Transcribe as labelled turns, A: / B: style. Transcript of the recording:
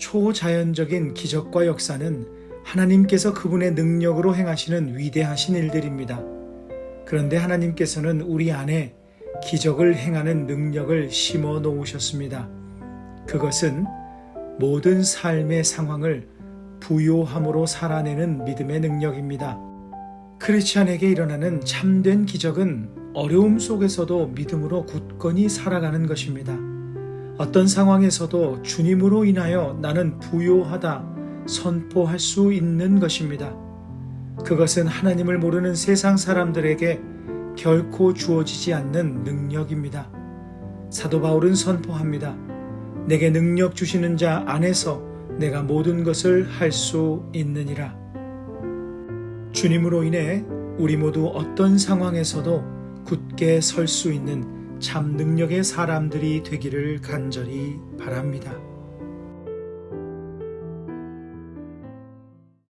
A: 초자연적인 기적과 역사는 하나님께서 그분의 능력으로 행하시는 위대하신 일들입니다. 그런데 하나님께서는 우리 안에 기적을 행하는 능력을 심어 놓으셨습니다. 그것은 모든 삶의 상황을 부요함으로 살아내는 믿음의 능력입니다. 크리스찬에게 일어나는 참된 기적은 어려움 속에서도 믿음으로 굳건히 살아가는 것입니다. 어떤 상황에서도 주님으로 인하여 나는 부요하다 선포할 수 있는 것입니다. 그것은 하나님을 모르는 세상 사람들에게 결코 주어지지 않는 능력입니다. 사도 바울은 선포합니다. 내게 능력 주시는 자 안에서 내가 모든 것을 할 수 있느니라. 주님으로 인해 우리 모두 어떤 상황에서도 굳게 설 수 있는 참 능력의 사람들이 되기를 간절히 바랍니다.